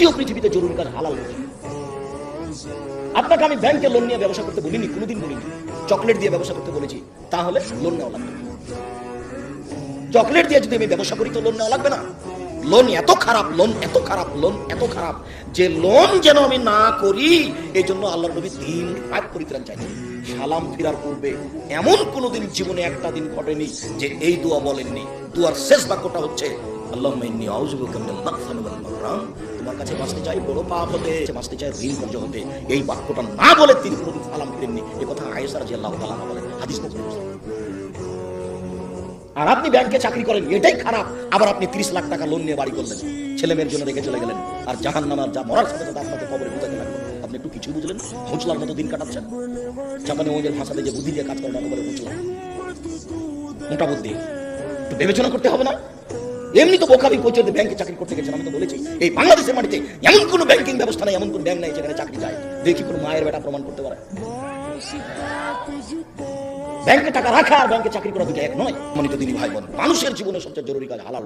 দ্বিতীয় পৃথিবীতে জরুরি কাজ হালাল রুজি। আপনাকে আমি ব্যাংকে লোন নিয়ে ব্যবসা করতে বলিনি, কোনোদিন বলিনি। চকলেট দিয়ে ব্যবসা করতে বলেছি, তাহলে লোন নেওয়া লাগবে। চকলেট দিয়ে যদি আমি ব্যবসা করি, তো লোন নেওয়া লাগবে না। লোন এত খারাপ লোন এত খারাপ লোন এত খারাপ, যে লোন যেন আমি না করি এই জন্য আল্লাহ নবী তিন পাক পরিত্রাণ চাইছেন সালাম ফিরার পূর্বে এমন কোনোদিন জীবনে একটা দিন ঘটেনি যে এই দোয়া বলেননি। দুয়ার শেষ বাক্যটা হচ্ছে আল্লাহ ইন্নী আউযুবিকা মিনাল মাগফিরাতি ওয়াল মাগরাম কাছে বাঁচতে চাই, বড় পাপ হতে বাঁচতে চাই, ঋণ হতে। এই বাক্যটা না বলে তিনি ফিরেননি এই কথা হাদিস আর আপনি ব্যাংকে চাকরি করেন, এটাই খারাপ। আবার আপনি 30 লাখ টাকা লোন নিয়ে বাড়ি করলেন। ছেলে মেয়ের জন্য রেখে চলে গেলেন। আর জাহান নামার যা মরার সাথে সাথে আপনাকে কবরে লাগল আপনি একটু কিছু বুঝলেন? হুঁচলার মতো দিন কাটাচ্ছেন। জাপানে ওদের ভাষাতে যে বুদ্ধি দিয়ে কাজ করে না বলে হুঁচলা মোটা বুদ্ধি। একটু বিবেচনা করতে হবে না? এমনি তো বোকামি কোচের ব্যাংকে চাকরি করতে গেছেন আমি তো বলেছি, এই বাংলাদেশের মাটিতে এমন কোনো ব্যাংকিং ব্যবস্থা নেই, এমন কোনো ব্যাংক নাই যেখানে চাকরি যায়। দেখি কোনো মায়ের বেটা প্রমাণ করতে পারে। ব্যাংকে টাকা রাখা আর ব্যাংকে চাকরি করা দুটো এক নয় মনিত দিনী ভাই বোন। মানুষের জীবনে সবচেয়ে জরুরি কাজ হালাল।